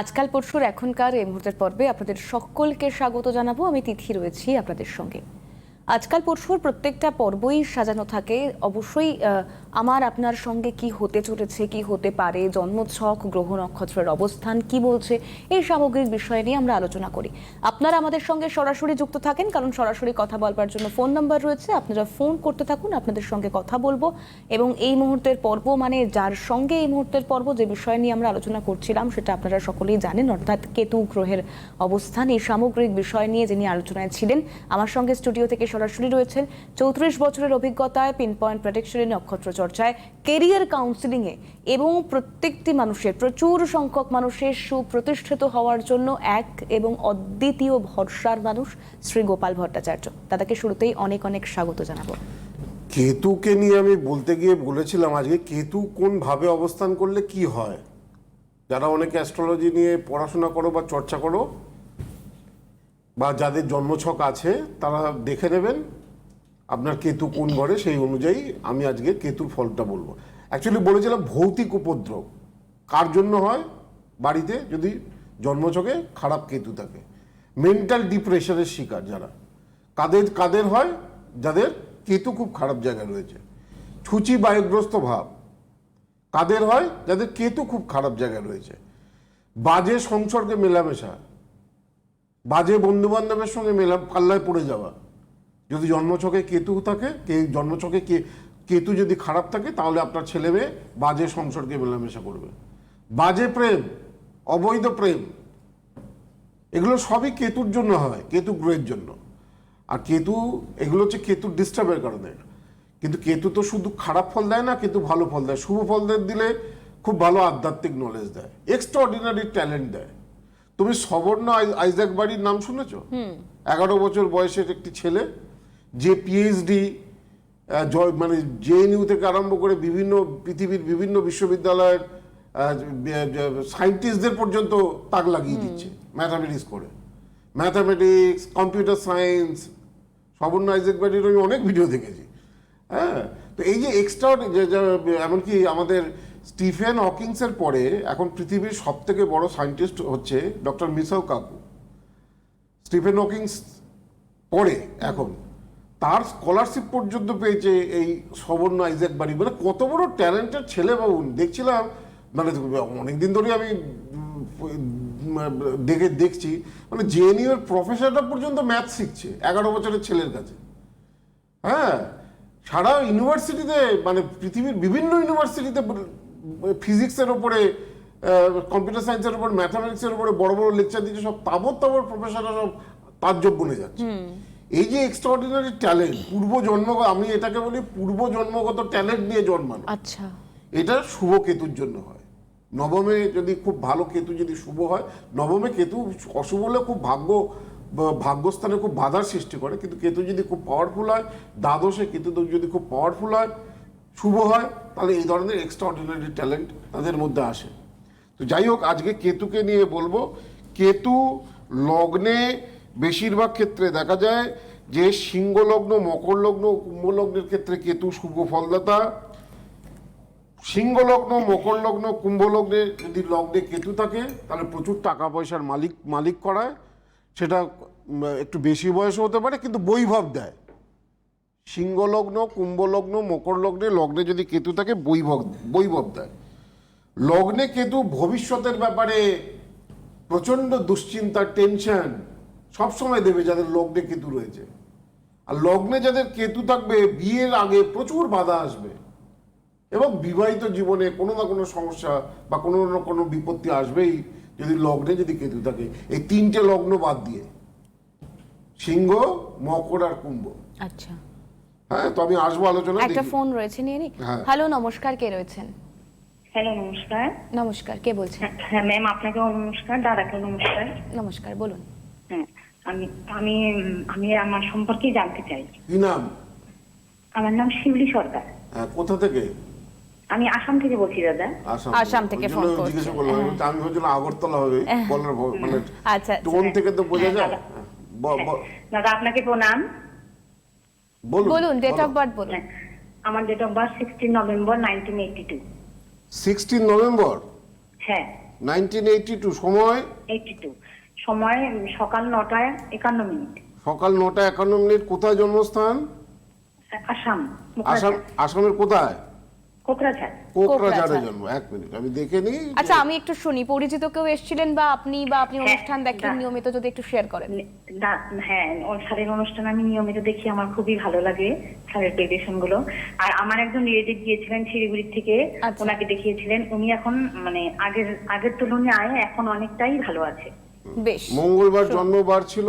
আজকাল পরশুর এখনকার এই মুহূর্তের পর্বে আপনাদের সকলকে স্বাগত জানাব। আমি তিথি রয়েছি আপনাদের সঙ্গে। আজকাল পরশুর প্রত্যেকটা পর্বই সাজানো থাকে। অবশ্যই আমার আপনার সঙ্গে কি হতে চলেছে, কি হতে পারে জন্মছক গ্রহ নক্ষত্রের অবস্থান, কি বলছে, এই সামগ্রিক বিষয় নিয়ে আমরা আলোচনা করি। আপনারা আমাদের সঙ্গে সরাসরি যুক্ত থাকেন, কারণ সরাসরি কথা বলবার জন্য ফোন নাম্বার রয়েছে। আপনারা ফোন করতে থাকুন, আপনাদের সঙ্গে কথা বলব। এবং এই মুহূর্তের পর্ব মানে যার সঙ্গে এই মুহূর্তের পর্ব, যে বিষয় নিয়ে আমরা আলোচনা করছিলাম, সেটা আপনারা সকলেই জানেন। অর্থাৎ কেতু গ্রহের অবস্থান, এই সামগ্রিক বিষয় নিয়ে যিনি আলোচনায় ছিলেন, আমার সঙ্গে স্টুডিও থেকে সরাসরি রয়েছেন চৌত্রিশ বছরের অভিজ্ঞতায় পিন পয়েন্ট প্রোটেকশনের নক্ষত্র চর্চায় কেরিয়ার কাউন্সিলিংয়ে এবং প্রত্যেকটি মানুষের, প্রচুর সংখ্যক মানুষের সুপ্রতিষ্ঠিত হওয়ার জন্য এক এবং অদ্বিতীয় ভরসার মানুষ শ্রী গোপাল ভট্টাচার্য। দাদাকে শুরুতেই অনেক অনেক স্বাগত জানাব। কেতুকে নিয়ে আমি বলতে গিয়ে বলেছিলাম আজকে, কেতু কোন ভাবে অবস্থান করলে কি হয়? যারা অনেকে অ্যাস্ট্রোলজি নিয়ে পড়াশোনা করো বা চর্চা করো, বা যাদের জন্মছক আছে, তারা দেখে নেবেন। আপনার কেতু কোন ঘরে সেই অনুযায়ী আমি আজকে কেতুর ফলটা বলব। অ্যাকচুয়ালি বলেছিলাম ভৌতিক উপদ্রব। কার জন্য হয়? বাড়িতে যদি জন্মছকে খারাপ কেতু থাকে। মেন্টাল ডিপ্রেশনের শিকার যারা। কাদের কাদের হয়? যাদের কেতু খুব খারাপ জায়গায় রয়েছে। ছুচি বায়ুগ্রস্ত ভাব। কাদের হয়? যাদের কেতু খুব খারাপ জায়গায় রয়েছে। বাজে সংসর্গে মেলামেশা। বাজে বন্ধু বান্ধবের সঙ্গে মেলা, পাল্লায় পড়ে যাওয়া। যদি জন্মছকে কেতু থাকে কে জন্মছকে কে কেতু যদি খারাপ থাকে তাহলে আপনার ছেলে মেয়ে বাজে সংসর্গে মেলামেশা করবে। বাজে প্রেম অবৈধ প্রেম এগুলো সবই কেতুর জন্য হয় কেতু গ্রহের জন্য। আর কেতু এগুলো হচ্ছে কেতুর ডিস্টার্বের কারণে। কিন্তু কেতু তো শুধু খারাপ ফল দেয় না কিন্তু ভালো ফল দেয়। শুভ ফল দিয়ে দিলে খুব ভালো আধ্যাত্মিক নলেজ দেয়। এক্সট্রা অর্ডিনারি ট্যালেন্ট দেয়। তুমি সবর্ণ আই- আইজাক বাড়ির নাম শুনেছো? এগারো বছর বয়সের একটি ছেলে যে পিএইচডি মানে জেএনইউ থেকে আরম্ভ করে বিভিন্ন পৃথিবীর বিভিন্ন বিশ্ববিদ্যালয়ের সায়েন্টিস্টদের পর্যন্ত তাক লাগিয়ে দিচ্ছে ম্যাথামেটিক্স করে। ম্যাথামেটিক্স কম্পিউটার সায়েন্স সবর্ণ আইজাক বাড়ির আমি অনেক ভিডিও দেখেছি। হ্যাঁ? তো এই যে এক্সট্রা এমনকি আমাদের স্টিফেন হকিংসের পরে এখন পৃথিবীর সব থেকে বড় সায়েন্টিস্ট হচ্ছে ডক্টর মিসাও কাকু। স্টিফেন হকিংস পরে এখন। তার স্কলারশিপ পর্যন্ত পেয়েছে এই সবর্ণ আইজ্যাক বাড়ি মানে কত বড় ট্যালেন্টেড ছেলে বাবু। দেখছিলাম মানে অনেকদিন ধরে আমি দেখে দেখছি। মানে জেএনইউ এর প্রফেসরটা পর্যন্ত ম্যাথ শিখছে, এগারো বছরের ছেলের কাছে। হ্যাঁ সারা ইউনিভার্সিটিতে মানে পৃথিবীর বিভিন্ন ইউনিভার্সিটিতে ফিজিক্সের ওপরে কম্পিউটার সায়েন্সের উপর ম্যাথামেটিক্সের উপরে বড় বড় লেকচার দিচ্ছে, সব তাবর তাবর প্রফেসররা সব তাজ্জব বনে যাচ্ছে। এই যে এক্সট্রাঅর্ডিনারি ট্যালেন্ট পূর্ব জন্ম আমি এটাকে বলি পূর্ব জন্মগত ট্যালেন্ট নিয়ে জন্মানো। আচ্ছা। এটা শুভ কেতুর জন্য হয়। নবমে যদি খুব ভালো কেতু যদি শুভ হয় নবমে কেতু অশুভ হলে খুব ভাগ্য ভাগ্যস্থানে খুব বাধার সৃষ্টি করে কিন্তু কেতু যদি খুব পাওয়ারফুল হয় দ্বাদশে কেতু যদি খুব পাওয়ারফুল হয় শুভ হয় তাহলে এই ধরনের এক্সট্রা অর্ডিনারি ট্যালেন্ট তাদের মধ্যে আসে। তো যাই হোক আজকে কেতুকে নিয়ে বলব কেতু লগ্নে বেশিরভাগ ক্ষেত্রে দেখা যায় যে সিংহ লগ্ন মকর লগ্ন কুম্ভ লগ্নের ক্ষেত্রে কেতু শুভ ফলদাতা। সিংহ লগ্ন মকর লগ্ন কুম্ভ লগ্নে যদি লগ্নে কেতু থাকে, তাহলে প্রচুর টাকা পয়সার মালিক মালিক করায়। সেটা একটু বেশি বয়সে হতে পারে, কিন্তু বৈভব দেয়। সিংহ লগ্ন কুম্ভ লগ্ন মকর লগ্নে লগ্নে যদি কেতু থাকে, বৈভব বৈভব দেয়। লগ্নে কেতু ভবিষ্যতের ব্যাপারে প্রচণ্ড দুশ্চিন্তা টেনশন, সবসময় দেবে যাদের লগ্নে কেতু রয়েছে। আর লগ্নে যাদের কেতু থাকবে বিয়ের আগে প্রচুর বাধা আসবে। এবং বিবাহিত জীবনে কোনো না কোনো সমস্যা বা কোনো না কোনো বিপত্তি আসবেই যদি লগ্নে যদি কেতু থাকে। এই তিনটে লগ্ন বাদ দিয়ে সিংহ মকর আর কুম্ভ। আচ্ছা। হ্যাঁ তো আমি আসব আলোচনা একটা ফোন রয়েছে নিয়ে নি? হ্যাঁ। হ্যালো নমস্কার কে রয়েছেন? হ্যালো নমস্কার। নমস্কার কে বলছেন? হ্যাঁ ম্যাম আপনাকেও নমস্কার দাদাকেও নমস্কার। নমস্কার বলুন। হ্যাঁ আমি আমি আমি আমার সম্পর্কে জানতে চাই। কি নাম? আমার নাম শিউলি সরকার হ্যাঁ, কোথা থেকে? আমি আসাম থেকে বলছি দাদা। আসাম থেকে। ফোন করছে। জিজ্ঞাসা করলাম আমি ভাবছিলাম আগরতলা হবে বলার মানে আচ্ছা, টোন আচ্ছা। থেকে তো বোঝা হ্যাঁ, যায়? দাদা। হ্যাঁ, আপনাকে প্রণাম। বলুন বলুন ডেট অফ বার্থ বলুন। হ্যাঁ, আমার date of birth sixteen November nineteen eighty two sixteen November হ্যাঁ। নাইনটিন এইটি টু সময়? এইটি টু সময় সকাল নটায় একান্ন মিনিট। সকাল নটা একান্ন মিনিট কোথায় জন্মস্থান? আসাম আসাম আসামের কোথায়? কোকরাঝাড় কোকরাঝাড়ে জন্ম এক মিনিট আমি দেখে নিই। আচ্ছা আমি একটু শুনি পরিচিত কেউ এসেছিলেন বা আপনি বা আপনি হ্যাঁ, অনুষ্ঠান দেখেন নিয়মিত যদি একটু শেয়ার করেন। না- হ্যাঁ ওর স্যারের অনুষ্ঠান আমি নিয়মিত দেখি আমার খুবই ভালো লাগে স্যারের প্রেজেন্টেশনগুলো আর আমার একজন রিলেটিভ গিয়েছিলেন শিলিগুড়ি থেকে আচ্ছা। ওনাকে দেখিয়েছিলেন। উনি এখন মানে আগের আগের তুলনায় এখন অনেকটাই ভালো আছে। মঙ্গলবার জন্মবার ছিল।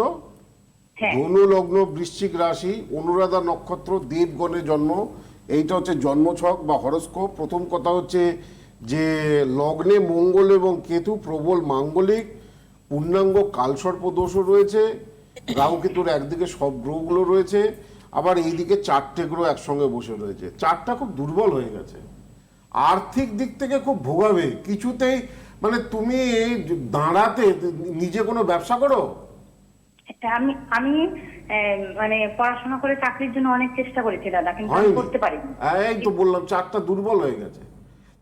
হ্যাঁ। ধনু লগ্ন বৃশ্চিক রাশি অনুরাধা নক্ষত্র দেবগণে জন্ম। এইটা হচ্ছে জন্মছক বা হরস্কোপ। প্রথম কথা হচ্ছে যে লগ্নে মঙ্গল এবং কেতু প্রবল মাঙ্গলিক। পূর্ণাঙ্গ কালসর্প দোষও রয়েছে। রাহু কেতুর একদিকে সব গ্রহগুলো রয়েছে। আবার এইদিকে চারটে গ্রহ একসঙ্গে বসে রয়েছে। চারটা খুব দুর্বল হয়ে গেছে। আর্থিক দিক থেকে খুব ভোগাবে। কিছুতেই মানে তুমি দাঁড়াতে নিজে কোনো ব্যবসা করো? আমি আমি আহ, মানে পড়াশোনা করে চাকরির জন্য অনেক চেষ্টা করেছি দাদা কিন্তু করতে পারিনি। এই তো বললাম চারটা দুর্বল হয়ে গেছে।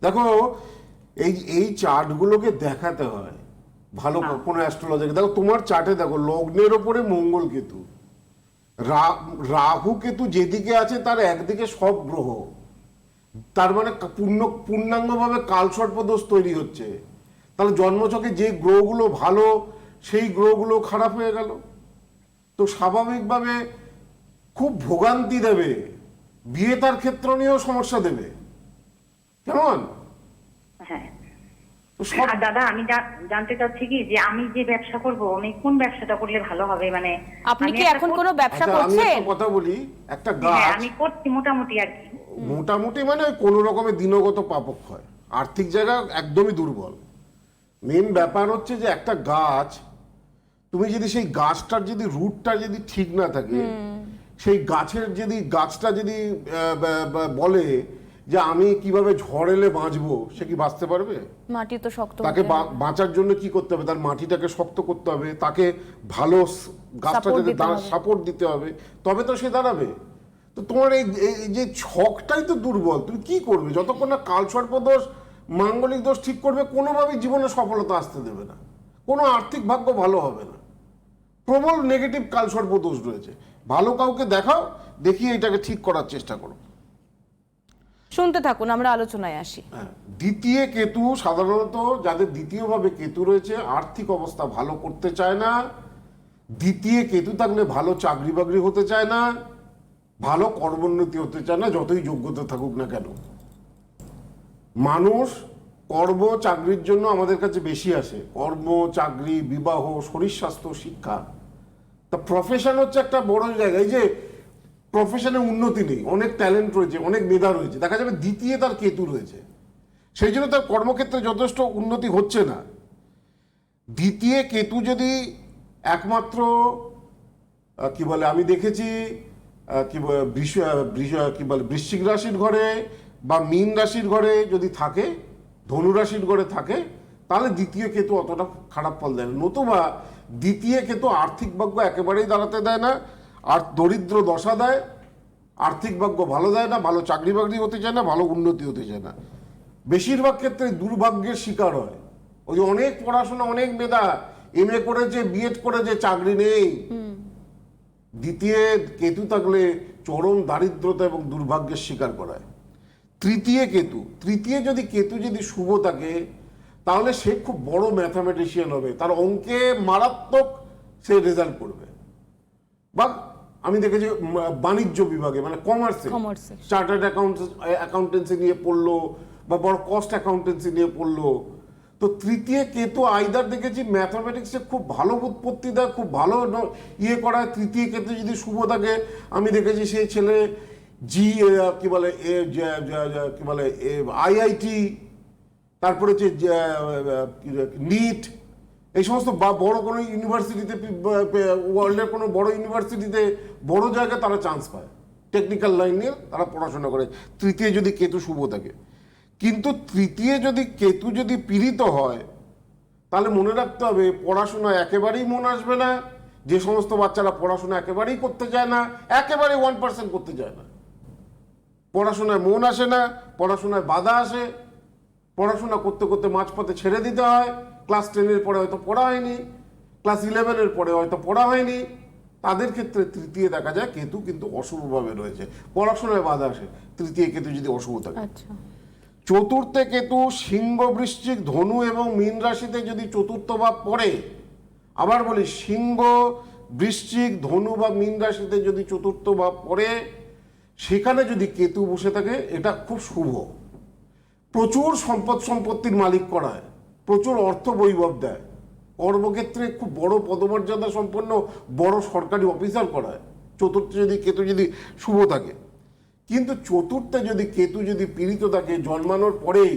দেখো এই এই চার্টগুলোকে দেখাতে হয়। ভালো কোনো অ্যাস্ট্রোলজারকে দেখো তোমার চার্টে দেখো লগ্নের ওপরে মঙ্গল কেতু। রাহু কেতু যেদিকে আছে তার একদিকে সব গ্রহ। তার মানে পূর্ণ পূর্ণাঙ্গভাবে কালসর্প দোষ তৈরি হচ্ছে। তাহলে জন্মছকে যে গ্রহগুলো ভালো সেই গ্রহগুলো খারাপ হয়ে গেল। তো স্বাভাবিকভাবে খুব ভোগান্তি দেবে। বিয়ে তার ক্ষেত্র নিয়েও সমস্যা দেবে। কেমন? হ্যাঁ। দাদা আমি জানতে চাচ্ছি কি যে আমি যে ব্যবসা করব আমি কোন ব্যবসাটা করলে ভালো হবে? মানে আপনি কি এখন কোনো ব্যবসা আচ্ছা আমি কথা বলি একটা হ্যাঁ গাছ। আমি করছি মোটামুটি আর কি। মোটামুটি মানে কোনো রকমের দিনগত পাপক হয় আর্থিক জায়গা একদমই দুর্বল। মেন ব্যাপার হচ্ছে যে একটা গাছ তুমি যদি সেই গাছটার যদি রুটটা যদি ঠিক না থাকে সেই গাছের যদি গাছটা যদি বলে যে আমি কীভাবে ঝড় এলে বাঁচবো সে কি বাঁচতে পারবে? মাটি তো শক্ত তাকে বাঁচার জন্য কি করতে হবে? তার মাটিটাকে শক্ত করতে হবে তাকে ভালো গাছটা যদি সাপোর্ট দিতে হবে। তবে তো সে দাঁড়াবে। তো তোমার এই যে ছকটাই তো দুর্বল তুমি কি করবে? যতক্ষণ না কালসর্প দোষ মাঙ্গলিক দোষ ঠিক করবে কোনোভাবেই জীবনে সফলতা আসতে দেবে না। কোনো আর্থিক ভাগ্য ভালো হবে না। প্রবল নেগেটিভ কালসর্প দোষ রয়েছে। ভালো কাউকে দেখাও দেখি এটাকে ঠিক করার চেষ্টা করো। শুনতে থাকুন আমরা আলোচনায় আসি। হ্যাঁ, দ্বিতীয় কেতু সাধারণত যাদের দ্বিতীয়ভাবে কেতু রয়েছে আর্থিক অবস্থা ভালো করতে চায় না। দ্বিতীয় কেতু থাকলে ভালো চাকরি বাকরি হতে চায় না। ভালো কর্মোন্নতি হতে চায় না যতই যোগ্যতা থাকুক না কেন। মানুষ কর্ম চাকরির জন্য আমাদের কাছে বেশি আসে। কর্ম, চাকরি, বিবাহ, শরীর স্বাস্থ্য, শিক্ষা। তা প্রফেশন হচ্ছে একটা বড় জায়গা। এই যে প্রফেশনে উন্নতি নেই, অনেক ট্যালেন্ট রয়েছে, অনেক মেধা রয়েছে। দেখা যাবে দ্বিতীয় তার কেতু রয়েছে। সেই জন্য তার কর্মক্ষেত্রে যথেষ্ট উন্নতি হচ্ছে না। দ্বিতীয় কেতু যদি একমাত্র কি বলে, আমি দেখেছি কি বলে কি বলে, বৃশ্চিক রাশির ঘরে বা মীন রাশির ঘরে যদি থাকে ধনু রাশির ঘরে থাকে তাহলে দ্বিতীয় কেতু অতটা খারাপ ফল দেয় না। নতুবা দ্বিতীয় কেতু আর্থিক ভাগ্য একেবারেই দাঁড়াতে দেয় না আর দরিদ্র দশা দেয় আর্থিক ভাগ্য ভালো দেয় না ভালো চাকরি বাকরি হতে চায় না ভালো উন্নতি হতে চায় না। বেশিরভাগ ক্ষেত্রে দুর্ভাগ্যের শিকার হয়। ওই যে অনেক পড়াশোনা অনেক মেধা এম এ করেছে বিএড করেছে চাকরি নেই। দ্বিতীয় কেতু থাকলে চরম দারিদ্রতা এবং দুর্ভাগ্যের শিকার করায়। তৃতীয় কেতু তৃতীয় যদি কেতু যদি শুভ থাকে তাহলে সে খুব বড় ম্যাথামেটিশিয়ান হবে। তার অঙ্কে মারাত্মক সে রেজাল্ট করবে। বা আমি দেখেছি বাণিজ্য বিভাগে মানে কমার্সে চার্টার্ড অ্যাকাউন্ট অ্যাকাউন্টেন্সি নিয়ে পড়ল বা বড় কস্ট অ্যাকাউন্টেন্সি নিয়ে পড়ল। তো তৃতীয় কেতু আইদার দেখেছি ম্যাথামেটিক্সে খুব ভালো উৎপত্তি দেয় খুব ভালো ইয়ে করায়। তৃতীয় কেতু যদি শুভ থাকে আমি দেখেছি সেই ছেলে জি কি বলে, এ কি বলে আইআইটি তারপরে হচ্ছে নিট, এই সমস্ত বা, বড় কোনো ইউনিভার্সিটিতে ওয়ার্ল্ডের কোনো বড় ইউনিভার্সিটিতে বড় জায়গায় তারা চান্স পায়। টেকনিক্যাল লাইন নিয়ে তারা পড়াশোনা করে। তৃতীয় যদি কেতু শুভ থাকে। কিন্তু তৃতীয় যদি কেতু যদি পীড়িত হয়, তাহলে মনে রাখতে হবে, পড়াশোনা একেবারেই মন আসবে না। যে সমস্ত বাচ্চারা পড়াশোনা একেবারেই করতে চায় না, একেবারে ওয়ান পার্সেন্ট করতে চায় না। পড়াশোনায় মন আসে না পড়াশোনায় বাধা আসে। পড়াশোনা করতে করতে মাঝপথে ছেড়ে দিতে হয়। ক্লাস টেনের পরে হয়তো পড়া হয়নি ক্লাস ইলেভেনের পরে হয়তো পড়া হয়নি। তাদের ক্ষেত্রে তৃতীয় দেখা যায় কেতু কিন্তু অশুভভাবে রয়েছে। পড়াশোনায় বাধা আসে তৃতীয় কেতু যদি অশুভ থাকে। আচ্ছা। চতুর্থে কেতু সিংহ বৃশ্চিক ধনু এবং মীন রাশিতে যদি চতুর্থ ভাব পড়ে আবার বলি সিংহ বৃশ্চিক ধনু বা মীন রাশিতে যদি চতুর্থ ভাব পড়ে সেখানে যদি কেতু বসে থাকে, এটা খুব শুভ। প্রচুর সম্পদ সম্পত্তির মালিক করায়, প্রচুর অর্থ বৈভব দেয়। কর্মক্ষেত্রে খুব বড় পদমর্যাদা সম্পন্ন বড় সরকারি অফিসার করায়। চতুর্থ যদি কেতু যদি শুভ থাকে। কিন্তু চতুর্থে যদি কেতু যদি পীড়িত থাকে, জন্মানোর পরেই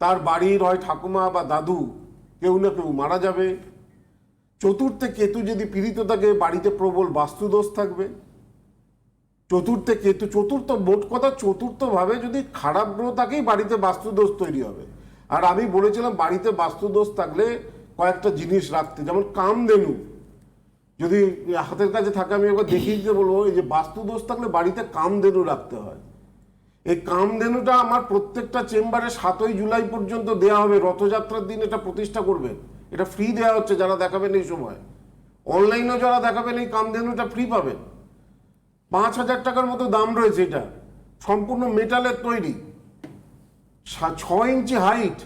তার বাড়ির হয় ঠাকুমা বা দাদু, কেউ না কেউ মারা যাবে। চতুর্থে কেতু যদি পীড়িত থাকে, বাড়িতে প্রবল বাস্তুদোষ থাকবে। চতুর্থে কেতু, চতুর্থ মোট কথা চতুর্থ ভাবে যদি খারাপ গ্রহ থাকেই বাড়িতে বাস্তুদোষ তৈরি হবে। আর আমি বলেছিলাম বাড়িতে বাস্তুদোষ থাকলে কয়েকটা জিনিস রাখতে, যেমন কামধেনু। যদি হাতের কাছে থাকে, আমি একবার দেখিয়ে দিতে বলব, এই যে বাস্তুদোষ থাকলে বাড়িতে কামধেনু রাখতে হয়। এই কামধেনুটা আমার প্রত্যেকটা চেম্বারে সাতই জুলাই পর্যন্ত দেয়া হবে। রথযাত্রার দিন এটা প্রতিষ্ঠা করবে। এটা ফ্রি দেওয়া হচ্ছে, যারা দেখাবেন এই সময়। অনলাইনেও যারা দেখাবেন এই কামধেনুটা ফ্রি পাবেন। পাঁচ হাজার টাকার মতো দাম রয়েছে এটা। সম্পূর্ণ মেটালের তৈরি। ছ ইঞ্চি হাইট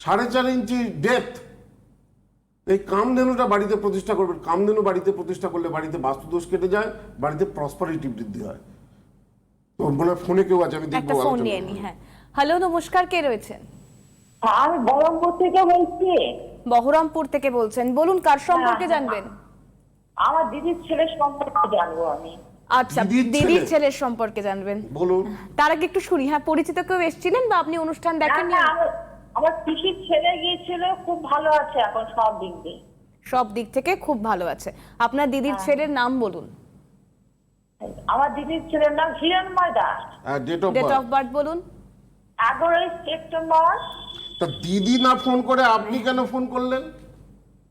সাড়ে চার ইঞ্চি ডেপথ এই কামধেনুটা বাড়িতে প্রতিষ্ঠা করবেন কামধেনু বাড়িতে প্রতিষ্ঠা করলে বাড়িতে বাস্তুদোষ কেটে যায় বাড়িতে প্রসপারিটি বৃদ্ধি হয়। তো মনে হয় ফোনে কেউ আছে আমি একটা দেখব ফোন নিয়ে নি হ্যাঁ। হ্যালো নমস্কার কে রয়েছেন? আমি বহরমপুর থেকে বলছি। বহরমপুর থেকে বলছেন। বলুন কার সম্পর্কে হ্যাঁ, জানবেন? আমার দিদির ছেলের সম্পর্কে জানব আমি। আচ্ছা দিদির ছেলের সম্পর্কে জানবেন। বলুন। তার আগে একটু শুনি হ্যাঁ পরিচিত কেউ এসেছিলেন বা আপনি অনুষ্ঠান দেখেননি? আমার- আমার পিসির ছেলে গিয়েছিল খুব ভালো আছে এখন সব দিক দিয়ে। সব দিক থেকে খুব ভালো আছে। আপনার দিদির ছেলের নাম বলুন। আমার দিদির ছেলের নাম Hiranmoy Das. Date of birth বলুন। এগারোই সেপ্টেম্বর। তা দিদি না ফোন করে আপনি কেন ফোন করলেন?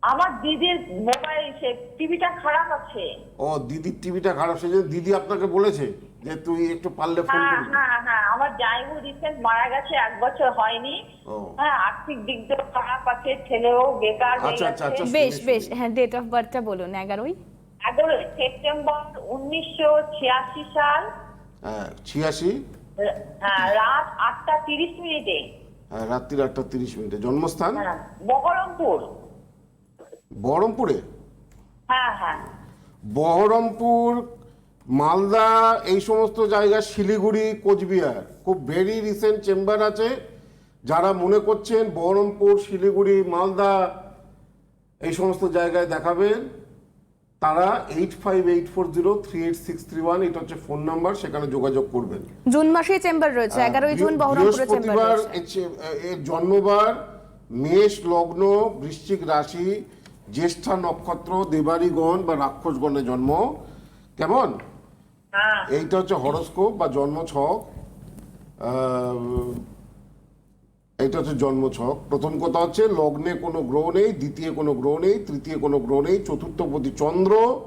আমার দিদির মোবাইল সে টিভিটা খারাপ আছে। ও দিদির টিভিটা খারাপ সেজন্য দিদি আপনাকে বলেছে যে তুই একটু পারলে ফোন হ্যাঁ হ্যাঁ হ্যাঁ আমার জাইবু রিসেন্ট মারা গেছে এক বছর হয়নি। ও। হ্যাঁ আর্থিক দিক দিয়ে খারাপ আছে ছেলেও বেকার হয়ে আচ্ছা, আচ্ছা, গেছে। আচ্ছা। বেশ বেশ হ্যাঁ ডেট অফ বার্থটা বলুন এগারোই? এগারোই সেপ্টেম্বর উনিশশো ছিয়াশি সাল। হ্যাঁ ছিয়াশি? হ্যাঁ রাত আটটা তিরিশ মিনিটে। হ্যাঁ রাত্রির আটটা তিরিশ মিনিটে। জন্মস্থান? হ্যাঁ বহরমপুর। বহরমপুরে? হ্যাঁ হ্যাঁ। বহরমপুর মালদা এই সমস্ত জায়গা শিলিগুড়ি কোচবিহার। খুব ভেরি রিসেন্ট চেম্বার আছে। যারা মনে করছেন বহরমপুর শিলিগুড়ি মালদা এই সমস্ত জায়গায় দেখাবেন তারা eight five eight four zero three eight six three one এটা হচ্ছে ফোন নাম্বার সেখানে যোগাযোগ করবেন। জুন মাসেই চেম্বার রয়েছে এগারোই জুন বহরমপুরে চেম্বার বৃহস্পতিবার এর জন্মবার মেষ লগ্ন বৃশ্চিক রাশি জ্যেষ্ঠা নক্ষত্র দেবারিগণ বা রাক্ষসগণে জন্ম। কেমন? হ্যাঁ। এইটা হচ্ছে হরস্কোপ বা জন্ম ছক এইটা হচ্ছে জন্ম ছক প্রথম কথা হচ্ছে লগ্নে কোনো গ্রহ নেই দ্বিতীয় কোনো গ্রহ নেই তৃতীয় কোনো গ্রহ নেই চতুর্থপতি চন্দ্র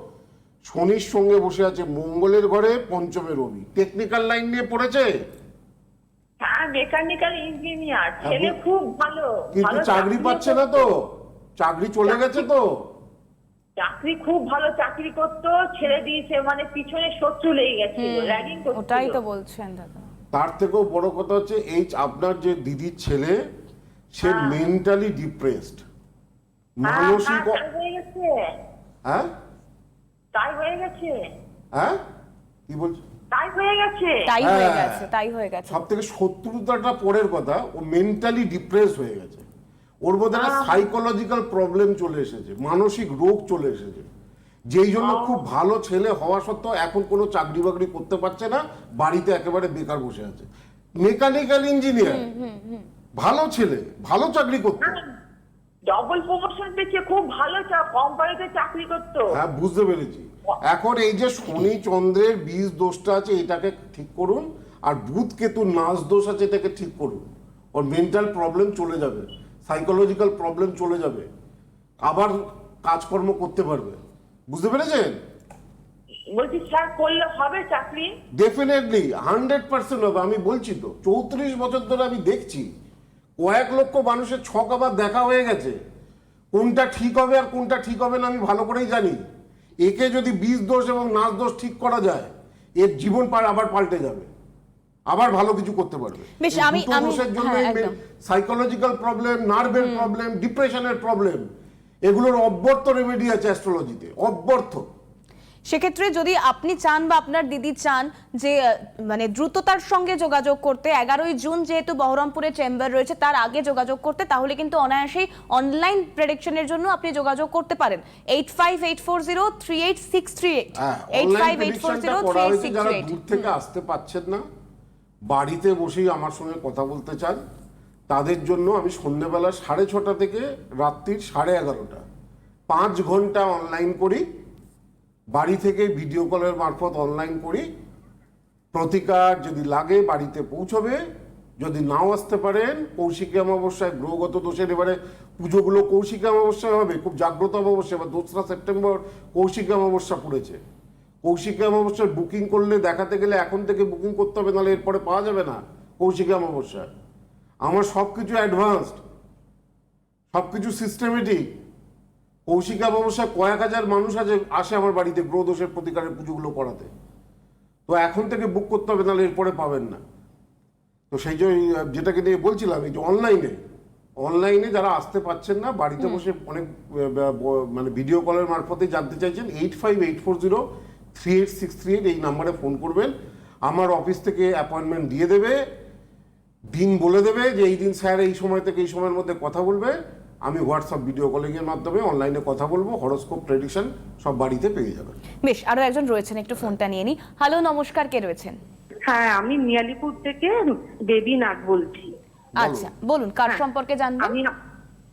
শনির সঙ্গে বসে আছে মঙ্গলের ঘরে পঞ্চমে রবি। টেকনিক্যাল লাইন নিয়ে পড়েছে? মেকানিক্যাল ইঞ্জিনিয়ার ছেলে খুব ভালো। কিন্তু চাকরি পাচ্ছে না তো। চাকরি চলে গেছে তো? চাকরি খুব ভালো চাকরি করতো ছেড়ে দিয়েছে মানে পিছনে শত্রু লেগে গেছিল র্যাগিং করছিল। ওটাই তো বলছেন দাদা। তার থেকেও বড় কথা হচ্ছে এই আপনার যে দিদির ছেলে সে মেন্টালি ডিপ্রেসড হ্যাঁ, মানসিক হ্যাঁ, তাই হয়ে গেছে। হ্যাঁ? তাই হয়ে গেছে। হ্যাঁ? কি বলছো তাই হয়ে গেছে। তাই হয়ে হ্যাঁ। গেছে তাই হয়ে গেছে। সব থেকে শত্রুতাটা পরের কথা ও মেন্টালি ডিপ্রেস হয়ে গেছে। ওর মধ্যে একটা সাইকোলজিক্যাল প্রবলেম চলে এসেছে মানসিক রোগ চলে এসেছে। যেই জন্য খুব ভালো ছেলে হওয়া সত্ত্বেও এখন কোনো চাকরি বাকরি করতে পারছে না বাড়িতে একেবারে বেকার বসে আছে। মেকানিক্যাল ইঞ্জিনিয়ার ভালো ছেলে ভালো চাকরি করতো। ডবল প্রমোশন পেয়েছে খুব ভালো কোম্পানিতে চাকরি করতো। হ্যাঁ বুঝতে পেরেছি। এখন এই যে শনি চন্দ্রের বীজ দোষটা আছে এটাকে ঠিক করুন আর বুধ কেতু নাচ দোষ আছে এটাকে ঠিক করুন। ওর মেন্টাল প্রবলেম চলে যাবে। সাইকোলজিক্যাল প্রবলেম চলে যাবে। আবার কাজকর্ম করতে পারবে। বুঝতে পেরেছেন? বলছি স্যার করলে হবে চাকরি? ডেফিনেটলি হান্ড্রেড পার্সেন্ট হবে। আমি বলছি তো চৌত্রিশ বছর ধরে আমি দেখছি কয়েক লক্ষ মানুষের ছক আবার দেখা হয়ে গেছে। কোনটা ঠিক হবে আর কোনটা ঠিক হবে না আমি ভালো করেই জানি। একে যদি বীজ দোষ এবং নাচ দোষ ঠিক করা যায় এর জীবন পার আবার পাল্টে যাবে। আবার ভালো কিছু করতে পারবে। বেশ, আমি- আমি- সাইকোলজিক্যাল প্রবলেম নার্ভের প্রবলেম ডিপ্রেশনের প্রবলেম এগুলোর অব্যর্থ রেমেডি আছে অ্যাস্ট্রোলজিতে অব্যর্থ। সেক্ষেত্রে যদি আপনি চান বা আপনার দিদি চান যে মানে দ্রুততার সঙ্গে যোগাযোগ করতে এগারোই জুন যেহেতু বহরমপুরে চেম্বার রয়েছে তার আগে যোগাযোগ করতে তাহলে কিন্তু অনায়াসেই অনলাইন প্রেডিকশনের জন্য আপনি যোগাযোগ করতে পারেন। Eight five eight four zero three eight six three eight eight five eight four zero three eight six যারা এইট থেকে আসতে পারছেন না বাড়িতে বসেই আমার সঙ্গে কথা বলতে চান। তাদের জন্য আমি সন্ধ্যেবেলা সাড়ে ছটা থেকে রাত্রির সাড়ে এগারোটা। পাঁচ ঘণ্টা অনলাইন করি। বাড়ি থেকে ভিডিও কলের মারফত অনলাইন করি। প্রতিকার যদি লাগে বাড়িতে পৌঁছবে। যদি নাও আসতে পারেন, কৌশিকী অমাবস্যায় গ্রহগত দোষের এবারে পুজোগুলো কৌশিকী অমাবস্যায় হবে, খুব জাগ্রত অমাবস্যা, এবার দোসরা সেপ্টেম্বর কৌশিকী অমাবস্যা পড়েছে। কৌশিকী অমাবস্যার বুকিং করলে দেখাতে গেলে এখন থেকে বুকিং করতে হবে নাহলে এরপরে পাওয়া যাবে না। কৌশিকী অমাবস্যা। আমার সব কিছু অ্যাডভান্সড সব কিছু সিস্টেমেটিক কৌশিক অমাবস্যায় কয়েক হাজার মানুষ আছে আসে আমার বাড়িতে গ্রহ দোষের প্রতিকারের পুজোগুলো করাতে। তো এখন থেকে বুক করতে হবে নাহলে এরপরে পাবেন না। তো সেই যে যেটাকে নিয়ে বলছিলাম এই যে অনলাইনে অনলাইনে যারা আসতে পাচ্ছেন না বাড়িতে বসে অনেক মানে ভিডিও কলের মারফতে জানতে চাইছেন eight five eight four zero three eight six three eight এই নাম্বারে ফোন করবেন। আমার অফিস থেকে অ্যাপয়েন্টমেন্ট দিয়ে দেবে। দিন বলে দেবে যে এই দিন স্যার এই সময় থেকে এই সময়ের মধ্যে কথা বলবে। আমি হোয়াটসঅ্যাপ ভিডিও কলিংয়ের মাধ্যমে অনলাইনে কথা বলব হরোস্কোপ প্রেডিকশন সব বাড়িতে পেয়ে যাবেন। বেশ আরও একজন রয়েছেন একটু ফোনটা নিয়ে নি। হ্যালো নমস্কার কে রয়েছেন? হ্যাঁ আমি মিয়ালিপুর থেকে বেবি নাগ বলছি। আচ্ছা বলুন। কার সম্পর্কে জানবেন আমি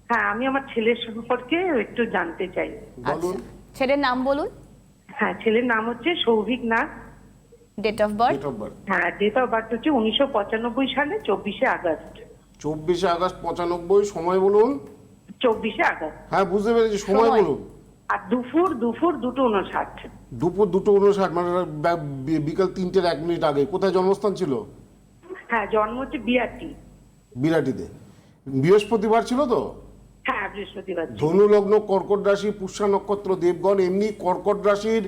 হ্যাঁ আমি আমার ছেলের সম্পর্কে একটু জানতে চাই। আচ্ছা বলুন ছেলের নাম বলুন। হ্যাঁ ছেলের নাম হচ্ছে Souvik Nag date of birth date of birth হ্যাঁ ডেট অফ বার্থ হচ্ছে উনিশশো পঁচানব্বই সালে চব্বিশে আগস্ট। চব্বিশে আগস্ট পঁচানব্বই সময় বলুন। চব্বিশে আগস্ট। হ্যাঁ বুঝতে পেরেছি সময় সময়। বলুন। আর দুপুর দুপুর দুটো উনষাট দুপুর দুটো উনষাট মানে বিকাল তিনটের এক মিনিট আগে। কোথায় জন্মস্থান ছিল? হ্যাঁ জন্ম হচ্ছে বিয়াটি। বিরাটিতে। বৃহস্পতিবার ছিল তো? হ্যাঁ বৃহস্পতিবার। ধনু লগ্ন কর্কট রাশি পুষ্যা নক্ষত্র দেবগণ এমনি কর্কট রাশির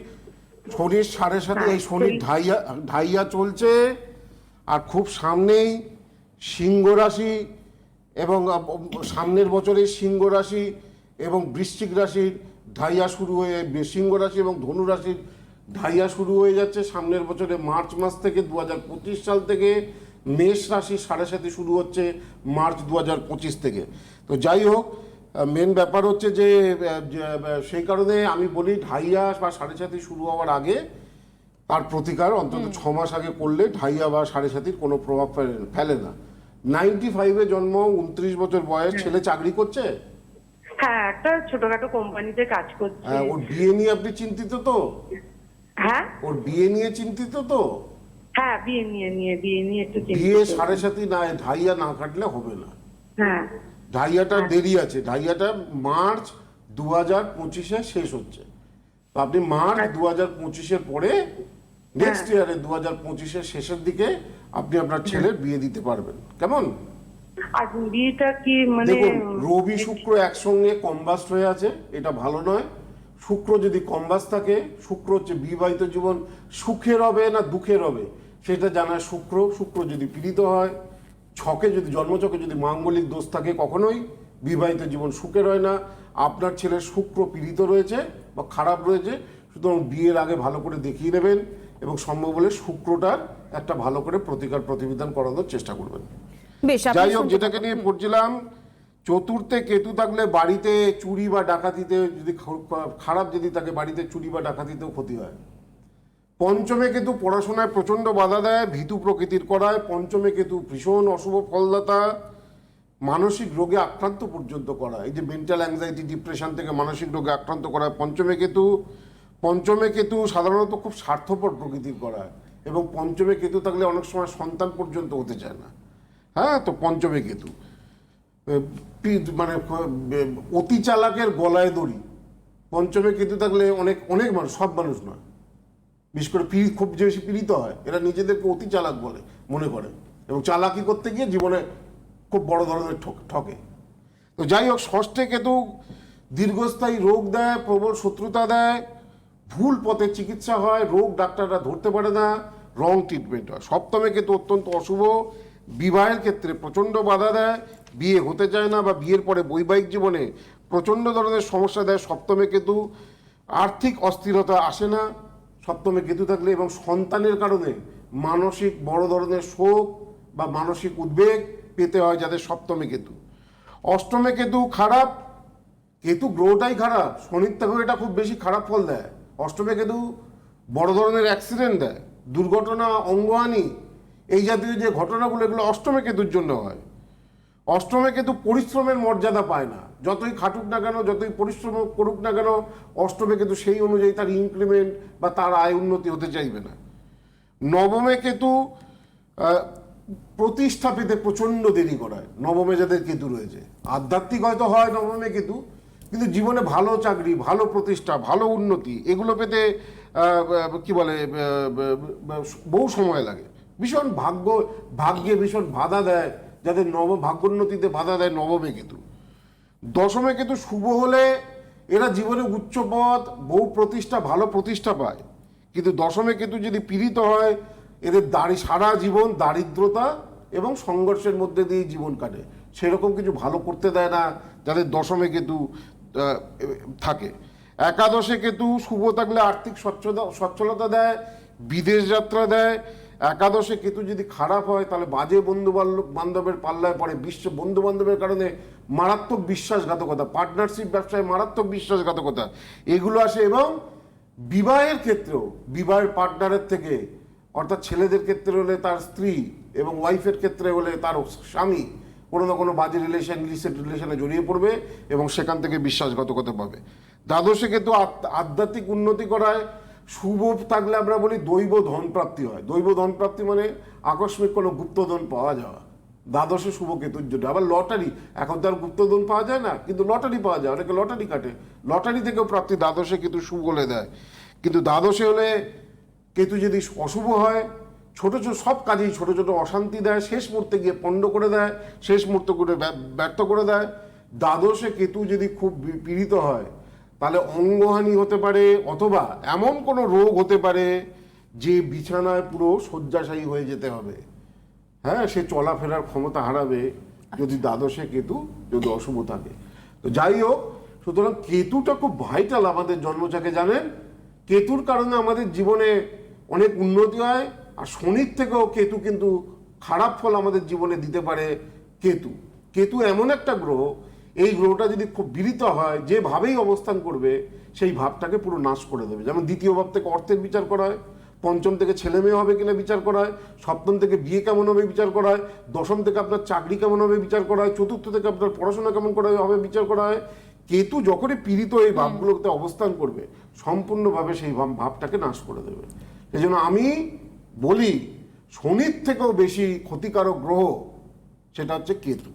শনির সাড়ে সাথে এই শনির ঢাইয়া ঢাইয়া চলছে। আর খুব সামনেই সিংহ রাশি এবং সামনের বছরে সিংহ রাশি এবং বৃশ্চিক রাশির ঢাইয়া শুরু হয়ে সিংহ রাশি এবং ধনু রাশির ঢাইয়া শুরু হয়ে যাচ্ছে সামনের বছরে মার্চ মাস থেকে দু হাজার পঁচিশ সাল থেকে। মেষ রাশি সাড়ে সাথে শুরু হচ্ছে মার্চ দু হাজার পঁচিশ থেকে। তো যাই হোক মেন ব্যাপার হচ্ছে যে সেই কারণে আমি বলি ঢাইয়া বা সাড়ে সাথে শুরু হওয়ার আগে তার প্রতিকার অন্তত ছ মাস আগে করলে ঢাইয়া বা সাড়ে সাতির কোনো প্রভাব ফেলে- ফেলে না। নাইনটি ফাইভে জন্ম উনত্রিশ বছর বয়স ছেলে চাকরি করছে? হ্যাঁ একটা ছোটখাটো কোম্পানিতে কাজ করছে। হ্যাঁ, ওর বিয়ে নিয়ে আপনি চিন্তিত তো? হ্যাঁ? ওর বিয়ে নিয়ে চিন্তিত তো? হ্যাঁ বিয়ে নিয়ে নিয়ে বিয়ে নিয়ে একটু বিয়ে সাড়ে সাতি না ঢাইয়া না কাটলে হবে না। হ্যাঁ। ঢাইয়াটা দেরি আছে ঢাইয়াটা মার্চ দু হাজার পঁচিশে শেষ হচ্ছে। তো আপনি মার্চ দু হাজার পঁচিশের পরে নেক্সট ইয়ারে দু হাজার পঁচিশের শেষের দিকে আপনি আপনার ছেলের বিয়ে দিতে পারবেন। কেমন? আর বিয়েটা কি মানে রবি শুক্র একসঙ্গে কম্বাস্ট হয়ে আছে এটা ভালো নয়। শুক্র যদি কম্বাস্ট থাকে শুক্র হচ্ছে বিবাহিত জীবন সুখের হবে না দুঃখের হবে সেটা জানায় শুক্র। শুক্র যদি পীড়িত হয় ছকে যদি জন্মছকে যদি মাঙ্গলিক দোষ থাকে কখনোই বিবাহিত জীবন সুখের হয় না। আপনার ছেলের শুক্র পীড়িত রয়েছে বা খারাপ রয়েছে সুতরাং বিয়ের আগে ভালো করে দেখিয়ে নেবেন এবং সম্ভব হলে শুক্রটার একটা ভালো করে প্রতিকার প্রতিবিধান করানোর চেষ্টা করবেন। যাই হোক যেটাকে নিয়ে পড়ছিলাম চতুর্থে কেতু থাকলে বাড়িতে চুরি বা ডাকাতিতে যদি খারাপ যদি থাকে বাড়িতে চুরি বা ডাকাতিতেও ক্ষতি হয়। পঞ্চমে কেতু পড়াশোনায় প্রচণ্ড বাধা দেয়, ভীতু প্রকৃতির করায়। পঞ্চমে কেতু ভীষণ অশুভ ফলদাতা, মানসিক রোগে আক্রান্ত পর্যন্ত করা এই যে মেন্টাল অ্যাংজাইটি ডিপ্রেশন থেকে মানসিক রোগে আক্রান্ত করা পঞ্চমে কেতু। পঞ্চমে কেতু সাধারণত খুব স্বার্থপর প্রকৃতির করা এবং পঞ্চমে কেতু থাকলে অনেক সময় সন্তান পর্যন্ত হতে চায় না। হ্যাঁ তো পঞ্চমে কেতু। মানে অতি চালাকের গলায় দড়ি। পঞ্চমে কেতু থাকলে অনেক অনেক মানুষ, সব মানুষ নয়। বিশেষ করে পীড়িত, খুব বেশি পীড়িত হয়। এরা নিজেদেরকে অতি চালাক বলে মনে করে এবং চালাকি করতে গিয়ে জীবনে খুব বড় ধরনের ঠক- ঠকে। তো যাই হোক, ষষ্ঠে কেতু দীর্ঘস্থায়ী রোগ দেয়, প্রবল শত্রুতা দেয়, ভুল পথে চিকিৎসা হয়, রোগ ডাক্তাররা ধরতে পারে না, রং ট্রিটমেন্ট হয়। সপ্তমে কেতু অত্যন্ত অশুভ, বিবাহের ক্ষেত্রে প্রচণ্ড বাধা দেয়, বিয়ে হতে চায় না বা বিয়ের পরে বৈবাহিক জীবনে প্রচণ্ড ধরনের সমস্যা দেয়। সপ্তমে কেতু আর্থিক অস্থিরতা আসে না সপ্তমে কেতু থাকলে এবং সন্তানের কারণে মানসিক বড় ধরনের শোক বা মানসিক উদ্বেগ পেতে হয় যাদের সপ্তমে কেতু। অষ্টমে কেতু খারাপ, কেতু গ্রহটাই খারাপ শনির থেকেও এটা খুব বেশি খারাপ ফল দেয়। অষ্টমে কেতু বড় ধরনের অ্যাক্সিডেন্ট দেয়, দুর্ঘটনা, অঙ্গহানি, এই জাতীয় যে ঘটনাগুলো, এগুলো অষ্টমে কেতুর জন্য হয়। অষ্টমে কেতু পরিশ্রমের মর্যাদা পায় না। যতই খাটুক না কেন, যতই পরিশ্রম করুক না কেন, অষ্টমে কেতু সেই অনুযায়ী তার ইনক্রিমেন্ট বা তার আয় উন্নতি হতে চাইবে না। নবমে কেতু প্রতিষ্ঠা পেতে প্রচণ্ড দেরি করায়। নবমে যাদের কেতু রয়েছে। আধ্যাত্মিক হয়তো হয় নবমে কেতু, কিন্তু জীবনে ভালো চাকরি, ভালো প্রতিষ্ঠা, ভালো উন্নতি, এগুলো পেতে কি বলে বহু সময় লাগে। ভীষণ ভাগ্য, ভাগ্যে ভীষণ বাধা দেয়। যাদের নব, ভাগ্যোন্নতিতে বাধা দেয় নবমে কেতু। দশমে কিন্তু শুভ হলে এরা জীবনে উচ্চ পদ বহু প্রতিষ্ঠা, ভালো প্রতিষ্ঠা পায়। কিন্তু দশমে কেতু যদি পীড়িত হয়, এদের দাড়ি সারা জীবন দারিদ্রতা এবং সংঘর্ষের মধ্যে দিয়ে জীবন কাটে। সেরকম কিছু ভালো করতে দেয় না যাদের দশমে কেতু থাকে। একাদশে কেতু শুভ থাকলে আর্থিক স্বচ্ছতা সচ্ছলতা দেয়, বিদেশ যাত্রা দেয় একাদশে কেতু যদি খারাপ হয়, তাহলে বাজে বন্ধু বান্ধবের পাল্লায় পড়ে। বিশ্ব বন্ধু বান্ধবের কারণে মারাত্মক বিশ্বাসঘাতকতা পার্টনারশিপ ব্যবসায় মারাত্মক বিশ্বাসঘাতকতা, এগুলো আসে এবং বিবাহের ক্ষেত্রেও, বিবাহের পার্টনারের থেকে, অর্থাৎ ছেলেদের ক্ষেত্রে হলে তার স্ত্রী এবং ওয়াইফের ক্ষেত্রে হলে তার স্বামী কোনো না কোনো বাজে রিলেশন ইলিসিট রিলেশনে জড়িয়ে পড়বে এবং সেখান থেকে বিশ্বাসঘাতকতা পাবে। দ্বাদশে কিন্তু আধ্যাত্মিক উন্নতি করায় শুভ থাকলে আমরা বলি দৈব ধন প্রাপ্তি হয়। দৈব ধন প্রাপ্তি মানে আকস্মিক কোনো গুপ্তধন পাওয়া যাওয়া। দ্বাদশে শুভ কেতুর জন্য আবার লটারি, এখন তো আর গুপ্তধন পাওয়া যায় না, কিন্তু লটারি পাওয়া যায়। অনেকে লটারি কাটে। লটারি থেকেও প্রাপ্তি দ্বাদশে কিন্তু শুভ বলে দেয়। কিন্তু দ্বাদশে হলে কেতু যদি অশুভ হয়, ছোট ছোট, সব কাজেই ছোট ছোট অশান্তি দেয়, শেষ মুহূর্তে গিয়ে পণ্ড করে দেয়, শেষ মুহূর্ত করে ব্যা- ব্যর্থ করে দেয়। দ্বাদশে কেতু যদি খুব পীড়িত হয় তাহলে অঙ্গহানি হতে পারে অথবা এমন কোনো রোগ হতে পারে যে বিছানায় পুরো শয্যাশায়ী হয়ে যেতে হবে। হ্যাঁ সে চলাফেরার ক্ষমতা হারাবে যদি দ্বাদশে কেতু, যদি অশুভ থাকে। তো যাই হোক, সুতরাং কেতুটা খুব ভাইটাল আমাদের জন্মচাকে জানেন? কেতুর কারণে আমাদের জীবনে অনেক উন্নতি হয়, আর শনির থেকেও কেতু কিন্তু খারাপ ফল আমাদের জীবনে দিতে পারে কেতু। কেতু এমন একটা গ্রহ এই গ্রহটা যদি খুব বিরিত হয় যেভাবেই অবস্থান করবে সেই ভাবটাকে পুরো নাশ করে দেবে। যেমন দ্বিতীয় ভাব থেকে অর্থের বিচার করা হয় পঞ্চম থেকে ছেলে মেয়ে হবে কিনা বিচার করা হয় সপ্তম থেকে বিয়ে কেমন হবে বিচার করা হয় দশম থেকে আপনার চাকরি কেমন হবে বিচার করা হয় চতুর্থ থেকে আপনার পড়াশোনা কেমন করা হবে বিচার করা হয়। কেতু যখনই পীড়িত এই ভাবগুলোতে অবস্থান করবে সম্পূর্ণভাবে সেই ভাব ভাবটাকে নাশ করে দেবে। এই জন্য আমি বলি শনির থেকেও বেশি ক্ষতিকারক গ্রহ সেটা হচ্ছে কেতু।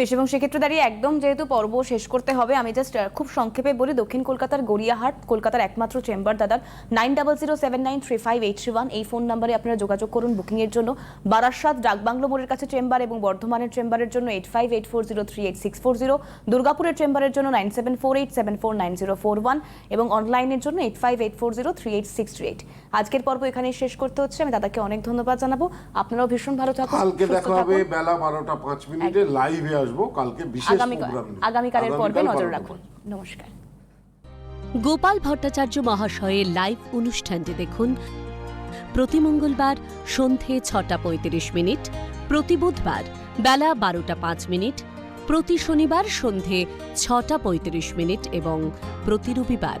বেশ এবং সেক্ষেত্রে দাঁড়িয়ে একদম যেহেতু পর্ব শেষ করতে হবে, আমি জাস্ট খুব সংক্ষেপে বলি, দক্ষিণ কলকাতার গড়িয়াহাট, কলকাতার একমাত্র চেম্বার দাদার nine double zero seven nine three five eight three one এই ফোন নাম্বারে আপনারা যোগাযোগ করুন বুকিংয়ের জন্য। বারাসাত ডাকবাংলো মোড়ের কাছে চেম্বার এবং বর্ধমানের চেম্বারের জন্য eight five eight four zero three eight six four zero দুর্গাপুরের চেম্বারের জন্য nine seven four eight seven four nine zero four one এবং অনলাইনের জন্য eight five eight four zero three eight six three eight আজকের পর্ব এখানেই শেষ করতে হচ্ছে। আমি দাদাকে অনেক ধন্যবাদ জানাব। আপনারাও ভীষণ ভালো থাকুন কালকে দেখা হবে বেলা বারোটা পাঁচ মিনিটে লাইভে আসব। কালকে বিশেষ। আগামীকালের পর্বে নজর রাখুন। নমস্কার। গোপাল ভট্টাচার্য মহাশয়ের লাইভ অনুষ্ঠানটি দেখুন প্রতি মঙ্গলবার সন্ধে ছটা পঁয়ত্রিশ মিনিট প্রতি বুধবার বেলা বারোটা পাঁচ মিনিট প্রতি শনিবার সন্ধে ছটা পঁয়ত্রিশ মিনিট এবং প্রতি রবিবার